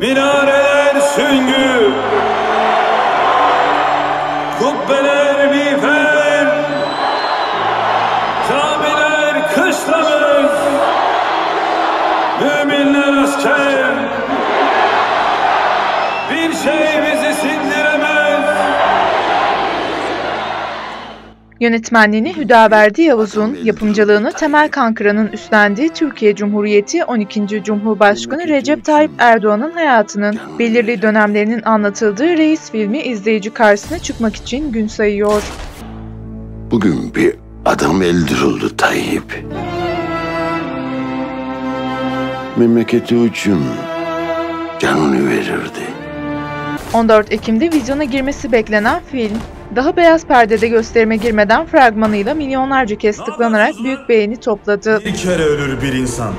Minareler süngü. Kubbeler miğfer. Camiler kışlamız Müminler asker Yönetmenliğini Hüdaverdi Yavuz'un, yapımcılığını Temel Kankıra'nın üstlendiği Türkiye Cumhuriyeti 12. Cumhurbaşkanı Recep Tayyip Erdoğan'ın hayatının belirli dönemlerinin anlatıldığı Reis filmi izleyici karşısına çıkmak için gün sayıyor. Bugün bir adam öldürüldü Tayyip. Memleketi için canını verirdi. 14 Ekim'de vizyona girmesi beklenen film, daha beyaz perdede gösterime girmeden fragmanıyla milyonlarca kez tıklanarak büyük beğeni topladı. Bir kere ölür bir insan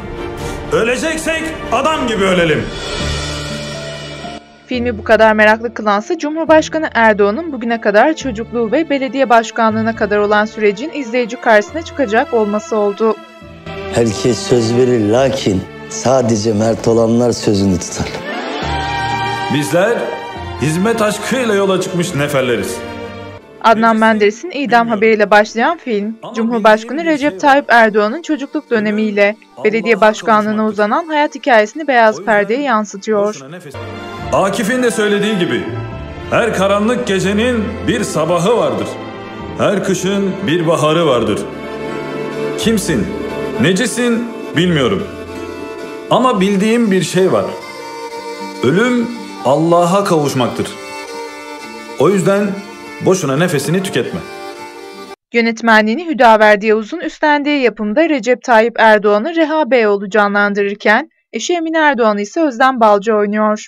Öleceksek adam gibi ölelim Filmi bu kadar meraklı kılansa Cumhurbaşkanı Erdoğan'ın bugüne kadar çocukluğu ve belediye başkanlığına kadar olan sürecin izleyici karşısına çıkacak olması oldu. Herkes söz verir lakin sadece mert olanlar sözünü tutar. Bizler hizmet aşkıyla yola çıkmış neferleriz Adnan Menderes'in idam haberiyle başlayan film, Cumhurbaşkanı Recep Tayyip Erdoğan'ın çocukluk dönemiyle belediye başkanlığına uzanan hayat hikayesini beyaz perdeye yansıtıyor. Akif'in de söylediği gibi her karanlık gecenin bir sabahı vardır. Her kışın bir baharı vardır. Kimsin, necisin bilmiyorum. Ama bildiğim bir şey var. Ölüm Allah'a kavuşmaktır. O yüzden boşuna nefesini tüketme. Yönetmenliğini Hüdaverdi Yavuz'un üstlendiği yapımda Recep Tayyip Erdoğan'ı Reha Beyoğlu canlandırırken eşi Emine Erdoğan'ı ise Özlem Balcı oynuyor.